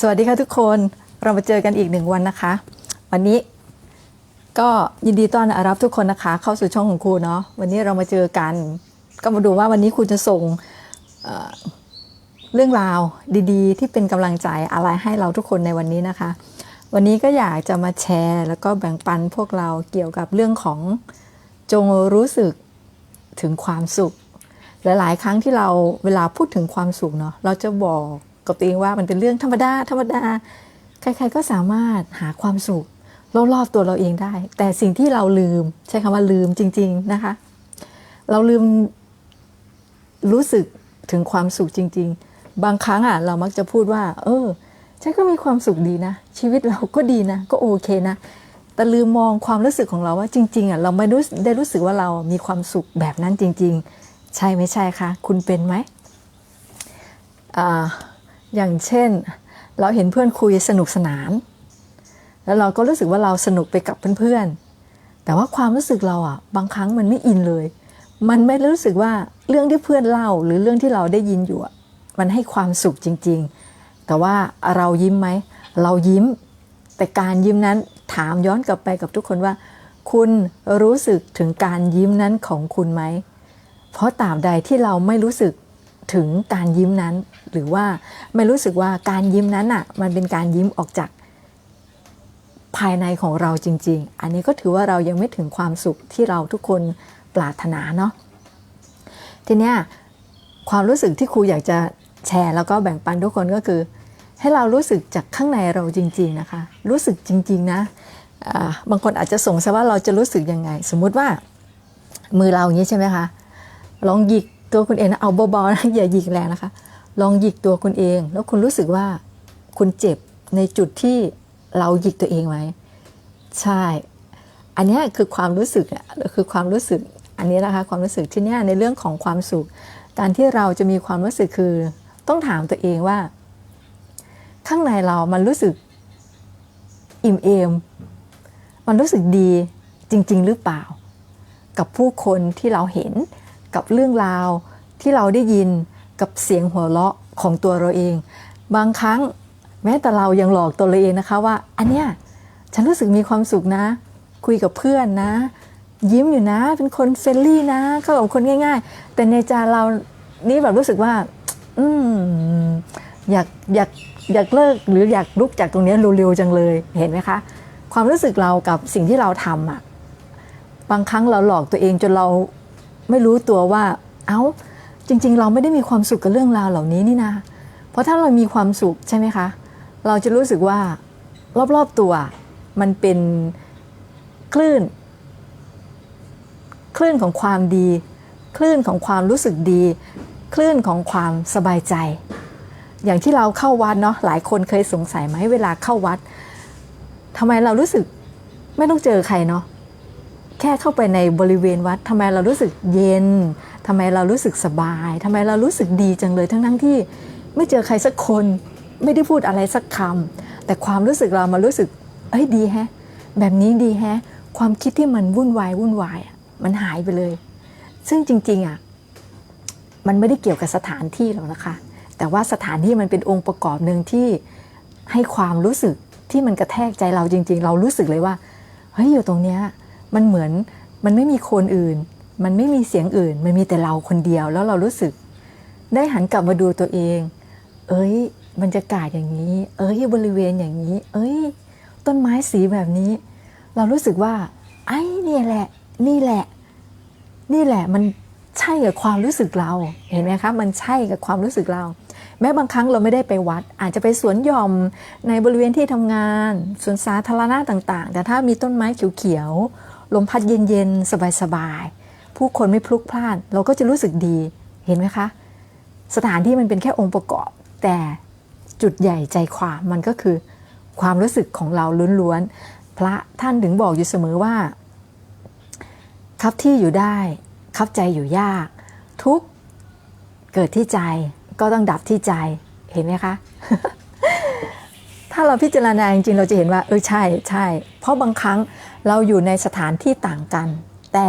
สวัสดีค่ะทุกคนเรามาเจอกันอีกหนึ่งวันนะคะ วันนี้ก็ยินดีต้อนรับทุกคนนะคะ เข้าสู่ช่องของครูเนาะวันนี้เรามาเจอกัน ก็มาดูว่าวันนี้ครูจะส่งเอ่อเรื่องราวดีๆ ที่เป็นกำลังใจอะไรให้เราทุกคนในวันนี้นะคะ วันนี้ก็อยากจะมาแชร์ แล้วก็แบ่งปันพวกเราเกี่ยวกับเรื่องของจงรู้สึกถึงความสุข หลายๆ ครั้งที่เราเวลาพูดถึงความสุขเนาะเราจะบอก กับตัวเองว่ามันเป็นเรื่องธรรมดาธรรมดา ใครๆก็สามารถหาความสุขรอบๆตัวเราเองได้ แต่สิ่งที่เราลืมใช้คำว่าลืมจริง ๆนะคะ เราลืมรู้สึกถึงความสุขจริง ๆ บางครั้งอะเรามักจะพูดว่า เออฉันก็มีความสุขดีนะ ชีวิตเราก็ดีนะ ก็โอเคนะ แต่ลืมมองความรู้สึกของเราว่าจริง ๆอะเราไม่รู้ได้รู้สึกว่าเรามีความสุขแบบนั้นจริง ๆ ใช่ไม่ใช่คะคุณเป็นไหมอ่า อย่างเช่น เราเห็นเพื่อนคุยสนุกสนาน แล้วเราก็รู้สึกว่าเราสนุกไปกับเพื่อนๆ แต่ว่าความรู้สึกเราอะบางครั้งมันไม่อินเลย มันไม่รู้สึกว่าเรื่องที่เพื่อนเล่าหรือเรื่องที่เราได้ยินอยู่อะมันให้ความสุขจริง ๆ แต่ว่าเรายิ้มไหม เรายิ้ม แต่การยิ้มนั้นถามย้อนกลับไปกับทุกคนว่า คุณรู้สึกถึงการยิ้มนั้นของคุณไหม เพราะตราบใดที่เราไม่รู้สึก ถึงการยิ้มนั้น หรือว่าไม่รู้สึกว่าการยิ้มนั้นอะมันเป็นการยิ้มออกจากภายในของเราจริง ๆ อันนี้ก็ถือว่าเรายังไม่ถึงความสุขที่เราทุกคนปรารถนาเนาะทีเนี้ยความรู้สึกที่ครูอยากจะแชร์แล้วก็แบ่งปันทุกคนก็คือ ให้เรารู้สึกจากข้างในเราจริง ๆนะคะ รู้สึกจริง ๆ นะบางคนอาจจะสงสัยว่าเราจะรู้สึกยังไง สมมุติว่ามือเราอย่างนี้ใช่ไหมคะลองหยิก ตัวคุณเองนะเอาเบาๆนะอย่าหยิกแรงนะคะ ลองหยิกตัวคุณเอง แล้วคุณรู้สึกว่าคุณเจ็บในจุดที่เราหยิกตัวเองไหมใช่ อันนี้คือความรู้สึกอะคือความรู้สึกอันนี้นะคะความรู้สึกที่นี้ยในเรื่องของความสุข การที่เราจะมีความรู้สึกคือ ต้องถามตัวเองว่า ข้างในเรามันรู้สึกอิ่มเอม มันรู้สึกดีจริง ๆ หรือเปล่า กับผู้คนที่เราเห็นกับเรื่องราว ที่เราได้ยินกับเสียงหัวเราะของตัวเราเอง บางครั้งแม้แต่เรายังหลอกตัวเราเองนะคะว่า อันเนี้ยฉันรู้สึกมีความสุขนะ คุยกับเพื่อนนะ ยิ้มอยู่นะ เป็นคนเฟรนลี่นะเข้ากับคนง่าย ๆ แต่ในใจเรานี่แบบรู้สึกว่า อืมอยากอยากอยากเลิกหรืออยากลุกจากตรงนี้เร็วๆจังเลยเห็นไหมคะ ความรู้สึกเรากับสิ่งที่เราทำอะบางครั้งเราหลอกตัวเองจนเราไม่รู้ตัวว่า เอ้า จริง ๆ เราไม่ได้มีความสุขกับเรื่องราวเหล่านี้นี่นะ เพราะถ้าเรามีความสุขใช่ไหมคะ เราจะรู้สึกว่ารอบๆตัวมันเป็นคลื่น คลื่นของความดี คลื่นของความรู้สึกดี คลื่นของความสบายใจ อย่างที่เราเข้าวัดเนาะหลายคนเคยสงสัยไหมเวลาเข้าวัดทำไมเรารู้สึกไม่ต้องเจอใครเนาะแค่เข้าไปในบริเวณวัดทำไมเรารู้สึกเย็น ทำไมเรารู้สึกสบายทำไมเรารู้สึกดีจังเลยทั้งทั้งที่ไม่เจอใครสักคนไม่ได้พูดอะไรสักคำแต่ความรู้สึกเรามารู้สึกเอ้ยดีแฮะ แบบนี้ดีแฮะ ความคิดที่มันวุ่นวายวุ่นวายอะมันหายไปเลย ซึ่งจริงๆอะมันไม่ได้เกี่ยวกับสถานที่หรอกนะคะ แต่ว่าสถานที่มันเป็นองค์ประกอบหนึ่งที่ให้ความรู้สึกที่มันกระแทกใจเราจริง ๆ เรารู้สึกเลยว่าเฮ้ยอยู่ตรงเนี้ยมันเหมือนมันไม่มีคนอื่น มันไม่มีเสียงอื่น มันมีแต่เราคนเดียว แล้วเรารู้สึก ได้หันกลับมาดูตัวเอง เอ้ยบรรยากาศอย่างนี้ เอ้ยบริเวณอย่างนี้ เอ้ย ต้นไม้สีแบบนี้ เรารู้สึกว่า ไอ้นี่แหละ นี่แหละ นี่แหละ มันใช่กับความรู้สึกเรา เห็นไหมคะ มันใช่กับความรู้สึกเรา แม้บางครั้งเราไม่ได้ไปวัด อาจจะไปสวนหย่อมในบริเวณที่ทำงาน สวนสาธารณะต่าง ๆ แต่ถ้ามีต้นไม้เขียวๆ ลมพัดเย็นๆ สบายๆ ผู้คนไม่พลุกพล่าน เราก็จะรู้สึกดีเห็นไหมคะ สถานที่มันเป็นแค่องค์ประกอบ แต่จุดใหญ่ใจความมันก็คือ ความรู้สึกของเราล้วนๆพระท่านถึงบอกอยู่เสมอว่าคับที่อยู่ได้คับใจอยู่ยาก ทุกเกิดที่ใจก็ต้องดับที่ใจเห็นไหมคะ ถ้าเราพิจารณาจริงๆเราจะเห็นว่า เออใช่ใช่เพราะบางครั้งเราอยู่ในสถานที่ต่างกัน แต่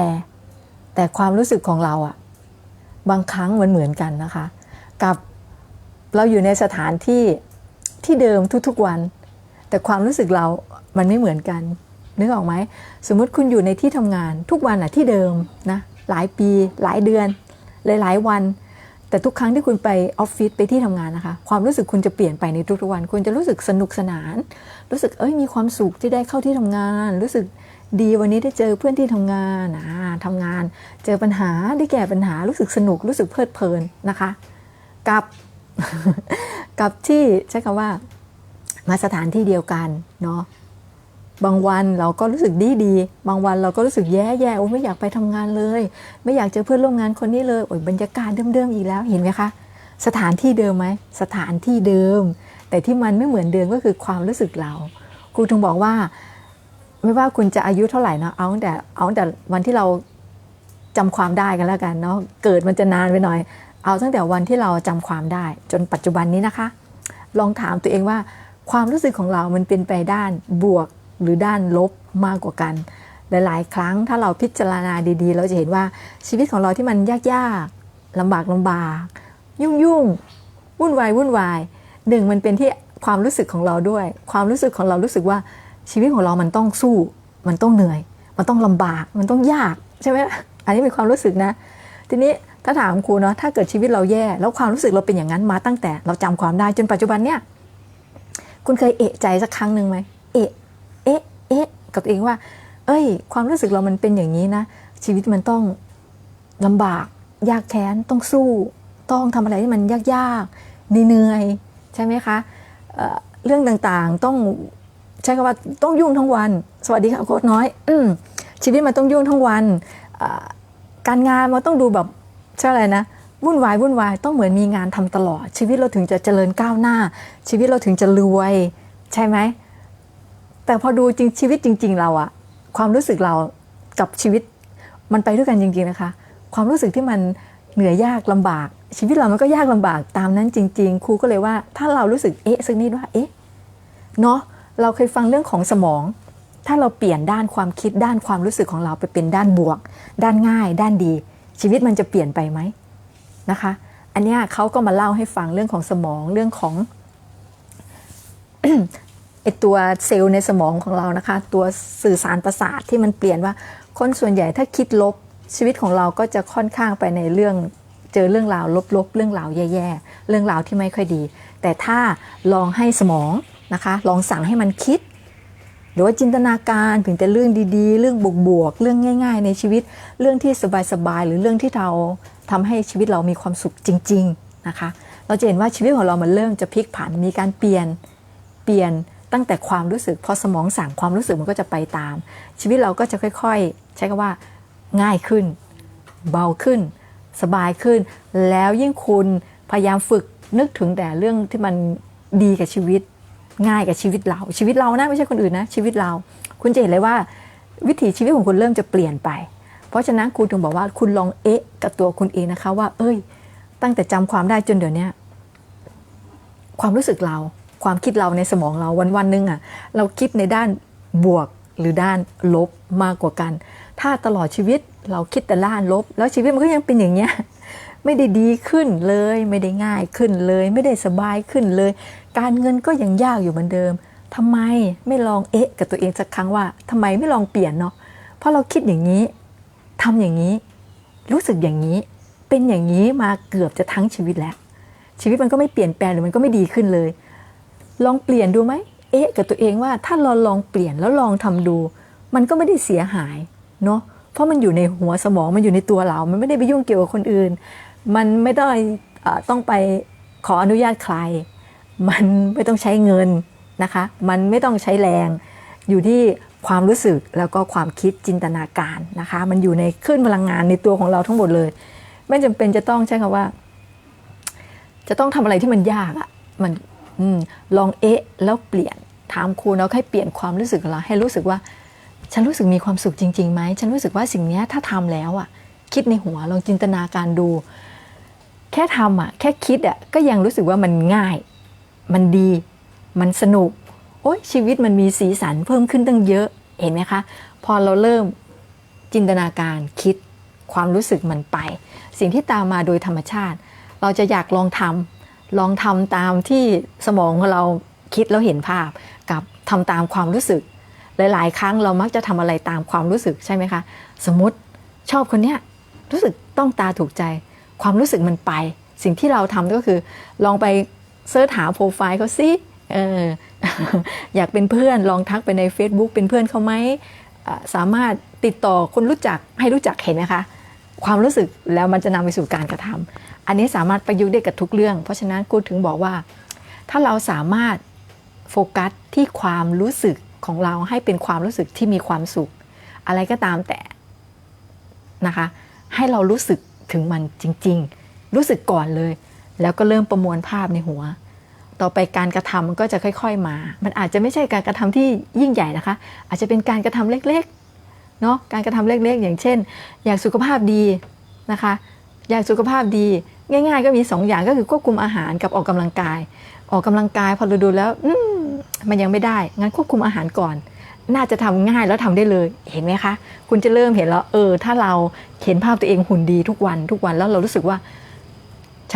แต่ความรู้สึกของเราอะบางครั้งมันเหมือนกันนะคะ กับเราอยู่ในสถานที่ที่เดิมทุกๆวัน แต่ความรู้สึกเรามันไม่เหมือนกันนึกออกไหมสมมุติคุณอยู่ในที่ทำงานทุกวันอะที่เดิมนะหลายปีหลายเดือนหลายๆวัน แต่ทุกครั้งที่คุณไปออฟฟิศไปที่ทำงานนะคะ ความรู้สึกคุณจะเปลี่ยนไปในทุกๆวัน คุณจะรู้สึกสนุกสนาน รู้สึกเอ้ยมีความสุขที่ได้เข้าที่ทำงาน รู้สึก ดีวันนี้ได้เจอเพื่อนที่ทำงานอ่าทำงาน เจอปัญหาได้แก้ปัญหารู้สึกสนุกรู้สึกเพลิดเพลินนะคะ กับกับที่ใช้คำว่า มาสถานที่เดียวกันเนาะบางวันเราก็รู้สึกดีดี บางวันเราก็รู้สึกแย่แย่โอ้ไม่อยากไปทำงานเลย ไม่อยากเจอเพื่อนร่วมงานคนนี้เลยโอ้ยบรรยากาศเดิมๆอีกแล้วเห็นไหมคะสถานที่เดิมไหมสถานที่เดิม แต่ที่มันไม่เหมือนเดิมก็คือความรู้สึกเราครูถึงบอกว่า ไม่ว่าคุณจะอายุเท่าไหร่นะเอาตั้งแต่เอาตั้งแต่วันที่เราจำความได้กันแล้วกันเนาะเกิดมันจะนานไปหน่อย เอาตั้งแต่วันที่เราจำความได้ จนปัจจุบันนี้นะคะ ลองถามตัวเองว่า ความรู้สึกของเรามันเป็นไปด้านบวกหรือด้านลบมากกว่ากัน หลาย ๆ ครั้งถ้าเราพิจารณาดีๆ เราจะเห็นว่าชีวิตของเราที่มันยากๆลำบากลำบาก ยุ่งยุ่งวุ่นวายวุ่นวายหนึ่งมันเป็นที่ความรู้สึกของเราด้วย ความรู้สึกของเรารู้สึกว่า ชีวิตของเรามันต้องสู้ มันต้องเหนื่อย มันต้องลำบาก มันต้องยากใช่ไหมอันนี้เป็นความรู้สึกนะ ทีนี้ถ้าถามครูเนาะถ้าเกิดชีวิตเราแย่ แล้วความรู้สึกเราเป็นอย่างนั้นมาตั้งแต่เราจำความได้จนปัจจุบันเนี่ยคุณเคยเอะใจสักครั้งหนึ่งไหมเอะเอะเอะกับตัวเองว่า เอ้ย ความรู้สึกเรามันเป็นอย่างนี้นะ ชีวิตมันต้องลำบาก ยากแค้นต้องสู้ ต้องทำอะไรที่มันยากๆเหนื่อยใช่ไหมคะเเรื่องต่างๆต้อง ใช้คำว่าต้องยุ่งทั้งวัน สวัสดีค่ะโค้ชน้อยอืชีวิตมันต้องยุ่งทั้งวัน การงานมันต้องดูแบบใช่อะไรนะวุ่นวายวุ่นวายต้องเหมือนมีงานทำตลอด ชีวิตเราถึงจะเจริญก้าวหน้า ชีวิตเราถึงจะรวย ใช่ไหมแต่พอดูจริงชีวิตจริง ๆ เราอะความรู้สึกเรากับชีวิตมันไปด้วยกันจริง ๆนะคะ ความรู้สึกที่มันเหนื่อยยากลำบาก ชีวิตเรามันก็ยากลำบากตามนั้นจริง ๆ ครูก็เลยว่าถ้าเรารู้สึกเอ๊ะสักนิดว่าเอ๊ะเนาะ เราเคยฟังเรื่องของสมอง ถ้าเราเปลี่ยนด้านความคิดด้านความรู้สึกของเราไปเป็นด้านบวก ด้านง่าย ด้านดี ชีวิตมันจะเปลี่ยนไปไหมนะคะ อันนี้เขาก็มาเล่าให้ฟังเรื่องของสมองเรื่องของไอตัวเซลล์ในสมองของเรานะคะ ตัวสื่อสารประสาทที่มันเปลี่ยนว่า คนส่วนใหญ่ถ้าคิดลบชีวิตของเราก็จะค่อนข้างไปในเรื่องเจอเรื่องราวลบๆ เรื่องราวแย่ๆ เรื่องราวที่ไม่ค่อยดี แต่ถ้าลองให้สมอง นะคะ ลองสั่งให้มันคิด หรือว่าจินตนาการถึงแต่เรื่องดีๆ เรื่องบวกๆ เรื่องง่าย ๆ ในชีวิต เรื่องที่สบายๆ หรือเรื่องที่เราทำให้ชีวิตเรามีความสุขจริง ๆ นะคะ เราจะเห็นว่าชีวิตของเรามันเริ่มจะพลิกผัน มีการเปลี่ยน เปลี่ยนตั้งแต่ความรู้สึก พอสมองสั่งความรู้สึกมันก็จะไปตาม ชีวิตเราก็จะค่อย ๆ ใช้คำว่าง่ายขึ้น เบาขึ้น สบายขึ้น แล้วยิ่งคุณพยายามฝึกนึกถึงแต่เรื่องที่มันดีกับชีวิต ง่ายกับชีวิตเรา ชีวิตเรานะไม่ใช่คนอื่นนะ ชีวิตเรา คุณจะเห็นเลยว่า วิถีชีวิตของคุณเริ่มจะเปลี่ยนไป เพราะฉะนั้นครูถึงบอกว่าคุณลองเอ๊ะกับตัวคุณเองนะคะว่า เอ้ย ตั้งแต่จำความได้จนเดี๋ยวนี้ความรู้สึกเราความคิดเราในสมองเราวันวันหนึงอะ่ะเราคิดในด้านบวกหรือด้านลบมากกว่ากัน ถ้าตลอดชีวิตเราคิดแต่ด้านลบ แล้วชีวิตมันก็ยังเป็นอย่างเงี้ยไม่ได้ดีขึ้นเลย ไม่ได้ง่ายขึ้นเลย ไม่ได้สบายขึ้นเลย การเงินก็ยังยากอยู่เหมือนเดิมทำไมไม่ลองเอ๊ะกับตัวเองสักครั้งว่าทำไมไม่ลองเปลี่ยนเนาะเพราะเราคิดอย่างนี้ทำอย่างนี้ รู้สึกอย่างนี้ เป็นอย่างนี้มาเกือบจะทั้งชีวิตแล้ว ชีวิตมันก็ไม่เปลี่ยนแปลงหรือมันก็ไม่ดีขึ้นเลย ลองเปลี่ยนดูไหมเอ๊ะกับตัวเองว่าถ้าเราลองเปลี่ยนแล้วลองทำดู มันก็ไม่ได้เสียหายเนาะเพราะมันอยู่ในหัวสมองมันอยู่ในตัวเรา มันไม่ได้ไปยุ่งเกี่ยวกับคนอื่น มันไม่ได้อ่อต้องไปขออนุญาตใคร มันไม่ต้องใช้เงินนะคะ มันไม่ต้องใช้แรง อยู่ที่ความรู้สึกแล้วก็ความคิดจินตนาการนะคะ มันอยู่ในคลื่นพลังงานในตัวของเราทั้งหมดเลย ไม่จำเป็นจะต้องใช้คำว่า จะต้องทำอะไรที่มันยากอะ่ะ มันอลองเอ๊ะแล้วเปลี่ยนถามครูแล้วให้เปลี่ยนความรู้สึกเราให้รู้สึกว่า ฉันรู้สึกมีความสุขจริงๆไหมฉันรู้สึกว่าสิ่งนี้ถ้าทำแล้วอะ่ะ คิดในหัวลองจินตนาการดู แค่ทำอะ แค่คิดอะก็ยังรู้สึกว่ามันง่าย มันดี มันสนุก โอ๊ยชีวิตมันมีสีสันเพิ่มขึ้นตั้งเยอะ เห็นไหมคะ พอเราเริ่มจินตนาการคิดความรู้สึกมันไป สิ่งที่ตามมาโดยธรรมชาติ เราจะอยากลองทำลองทำตามที่สมองของเราคิดแล้วเห็นภาพ กับทำตามความรู้สึก หลาย ๆ ครั้งเรามักจะทำอะไรตามความรู้สึกใช่ไหมคะ สมมติชอบคนเนี้ยรู้สึกต้องตาถูกใจ ความรู้สึกมันไป สิ่งที่เราทำก็คือ ลองไป เสิร์ชหาโปรไฟล์เขาสิเอออยากเป็นเพื่อนลองทักไปใน Facebook เป็นเพื่อนเขาไหมสามารถติดต่อคนรู้จักให้รู้จักเห็นไหมคะ ความรู้สึกแล้วมันจะนำไปสู่การกระทำอันนี้สามารถประยุกต์ได้กับทุกเรื่อง เพราะฉะนั้นกูถึงบอกว่า ถ้าเราสามารถโฟกัสที่ความรู้สึกของเราให้เป็นความรู้สึกที่มีความสุข อะไรก็ตามแต่นะคะ ให้เรารู้สึกถึงมันจริง ๆ รู้สึกก่อนเลย แล้วก็เริ่มประมวลภาพในหัว ต่อไปการกระทำมันก็จะค่อย ๆมา มันอาจจะไม่ใช่การกระทำที่ยิ่งใหญ่นะคะ อาจจะเป็นการกระทำเล็กๆเนาะการกระทำเล็กๆ อย่างเช่น อยากสุขภาพดีนะคะ อยากสุขภาพดีง่าย ๆ ก็มีสองอย่างก็คือควบคุมอาหารกับออกกำลังกาย ออกกำลังกายพอเราดูแล้วอืมมันยังไม่ได้ งั้นควบคุมอาหารก่อน น่าจะทำง่ายแล้วทำได้เลย เห็นไหมคะ คุณจะเริ่มเห็นแล้ว เออ ถ้าเราเห็นภาพตัวเองหุ่นดีทุกวันทุกวันแล้วเรารู้สึกว่า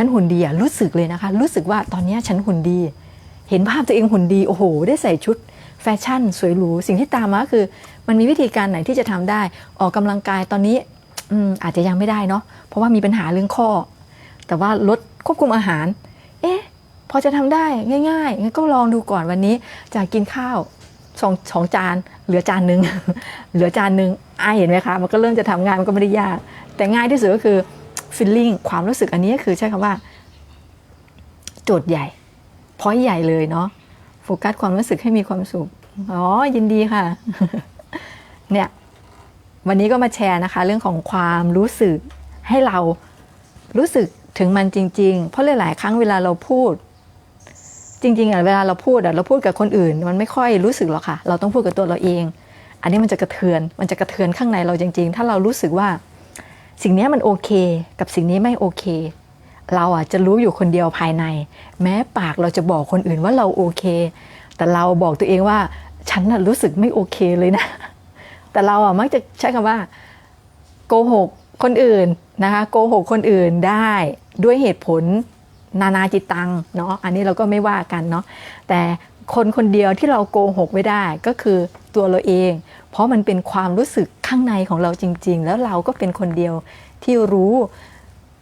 ฉันหุ่นดีอะรู้สึกเลยนะคะ รู้สึกว่าตอนนี้ฉันหุ่นดี เห็นภาพตัวเองหุ่นดีโอ้โห ได้ใส่ชุดแฟชั่น สวยหรูสิ่งที่ตามมาคือ มันมีวิธีการไหนที่จะทำได้ ออกกำลังกายตอนนี้อืมอาจจะยังไม่ได้เนาะเพราะว่ามีปัญหาเรื่องข้อ แต่ว่าลดควบคุมอาหาร เอ๊ะพอจะทำได้ง่ายๆงั้นก็ลองดูก่อนวันนี้จากกินข้าวสองสองจานเหลือจานหนึ่งเหลือจานหนึ่งอ่าเห็นไหมคะ มันก็เริ่มจะทำงานมันก็ไม่ได้ยาก แต่ง่ายที่สุดก็คือ feeling ความรู้สึกอันนี้คือใช้คำว่า โจทย์ใหญ่พอยใหญ่เลยเนาะโฟกัสความรู้สึกให้มีความสุข อ๋อ ยินดีค่ะ เนี่ย วันนี้ก็มาแชร์นะคะ เรื่องของความรู้สึกให้เรารู้สึกถึงมันจริง ๆ เพราะหลาย ๆ ครั้งเวลาเราพูด จริง ๆอะเวลาเราพูดอะเราพูดกับคนอื่น มันไม่ค่อยรู้สึกหรอกค่ะ เราต้องพูดกับตัวเราเอง อันนี้มันจะกระเทือน มันจะกระเทือนข้างในเราจริง ๆ ถ้าเรารู้สึกว่า สิ่งนี้มันโอเค กับสิ่งนี้ไม่โอเค เราอะจะรู้อยู่คนเดียวภายใน แม้ปากเราจะบอกคนอื่นว่าเราโอเค แต่เราบอกตัวเองว่าฉันน่ะรู้สึกไม่โอเคเลยนะ แต่เราอะมักจะใช้คำว่าโกหกคนอื่นนะคะโกหกคนอื่นได้ด้วยเหตุผลนานาจิตตังเนาะอันนี้เราก็ไม่ว่ากันเนาะแต่ คนคนเดียวที่เราโกหกไม่ได้ก็คือตัวเราเอง เพราะมันเป็นความรู้สึกข้างในของเราจริง ๆ แล้วเราก็เป็นคนเดียวที่รู้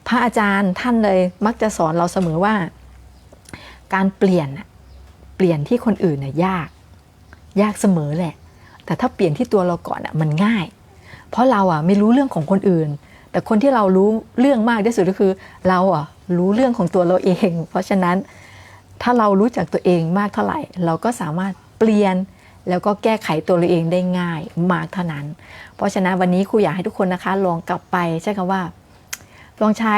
พระอาจารย์ท่านเลยมักจะสอนเราเสมอว่า การเปลี่ยนเปลี่ยนที่คนอื่นน่ะยาก ยากเสมอแหละ แต่ถ้าเปลี่ยนที่ตัวเราก่อนอะมันง่าย เพราะเราอะไม่รู้เรื่องของคนอื่น แต่คนที่เรารู้เรื่องมากที่สุดก็คือ เราอะรู้เรื่องของตัวเราเอง เพราะฉะนั้น ถ้าเรารู้จักตัวเองมากเท่าไหร่ เราก็สามารถเปลี่ยนแล้วก็แก้ไขตัวเราเองได้ง่ายมากเท่านั้น เพราะฉะนั้นวันนี้ครูอยากให้ทุกคนนะคะลองกลับไปใช้คำว่า ลองใช้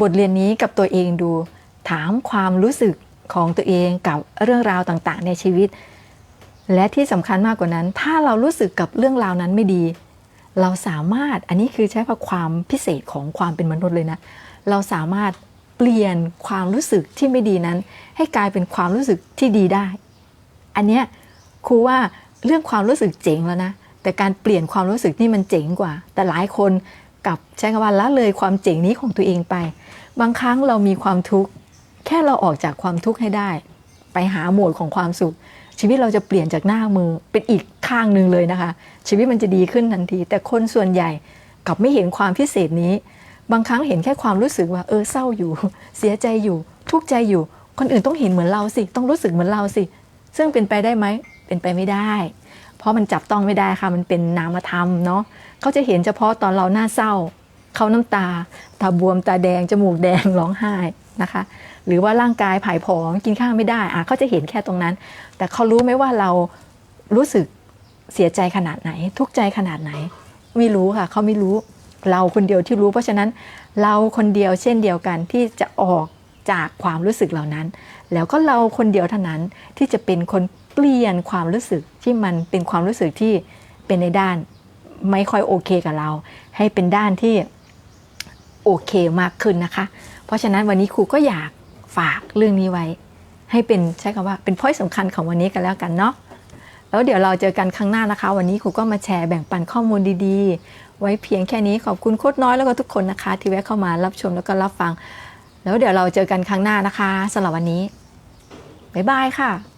บทเรียนนี้กับตัวเองดู ถามความรู้สึกของตัวเองกับเรื่องราวต่างๆ ในชีวิต และที่สำคัญมากกว่านั้น ถ้าเรารู้สึกกับเรื่องราวนั้นไม่ดี เราสามารถอันนี้คือใช้ความพิเศษของความเป็นมนุษย์เลยนะ เราสามารถ ลี่ยนความรู้สึกที่ไม่ดีนั้น ให้กลายเป็นความรู้สึกที่ดีได้ อันเนี้ยครูว่าเรื่องความรู้สึกเจ๋งแล้วนะ แต่การเปลี่ยนความรู้สึกนี่มันเจ๋งกว่า แต่หลายคนกับใช้คำว่าละเลยความเจ๋งนี้ของตัวเองไป บางครั้งเรามีความทุกข์แค่เราออกจากความทุกข์ให้ได้ ไปหาโหมดของความสุข ชีวิตเราจะเปลี่ยนจากหน้ามือเป็นอีกข้างหนึ่งเลยนะคะ ชีวิตมันจะดีขึ้นทันที แต่คนส่วนใหญ่กับไม่เห็นความพิเศษนี้ บางครั้งเห็นแค่ความรู้สึกว่าเออเศร้าอยู่ เสียใจอยู่ ทุกข์ใจอยู่ คนอื่นต้องเห็นเหมือนเราสิ ต้องรู้สึกเหมือนเราสิ ซึ่งเป็นไปได้ไหม เป็นไปไม่ได้ เพราะมันจับต้องไม่ได้ค่ะ มันเป็นนามธรรมเนาะเขาจะเห็นเฉพาะตอนเราหน้าเศร้า เขาน้ำตา ตาบวม ตาแดง จมูกแดง ร้องไห้นะคะ หรือว่าร่างกายผายผอม กินข้าวไม่ได้อะเขาจะเห็นแค่ตรงนั้น แต่เขารู้ไหมว่าเรารู้สึกเสียใจขนาดไหน ทุกข์ใจขนาดไหน ไม่รู้ค่ะ เขาไม่รู้ เราคนเดียวที่รู้ เพราะฉะนั้นเราคนเดียวเช่นเดียวกันที่จะออกจากความรู้สึกเหล่านั้น แล้วก็เราคนเดียวเท่านั้นที่จะเป็นคนเปลี่ยนความรู้สึกที่มันเป็นความรู้สึกที่เป็นในด้านไม่ค่อยโอเคกับเรา ให้เป็นด้านที่โอเคมากขึ้นนะคะ เพราะฉะนั้นวันนี้ครูก็อยากฝากเรื่องนี้ไว้ ให้เป็นใช้คำว่าเป็นพอยสำคัญของวันนี้กันแล้วกันเนาะแล้วเดี๋ยวเราเจอกันครั้งหน้านะคะ วันนี้ครูก็มาแชร์แบ่งปันข้อมูลดีๆ ไว้เพียงแค่นี้ขอบคุณโคตรน้อยแล้วก็ทุกคนนะคะ ที่แวะเข้ามารับชมแล้วก็รับฟัง แล้วเดี๋ยวเราเจอกันครั้งหน้านะคะสำหรับวันนี้บ๊ายบายค่ะ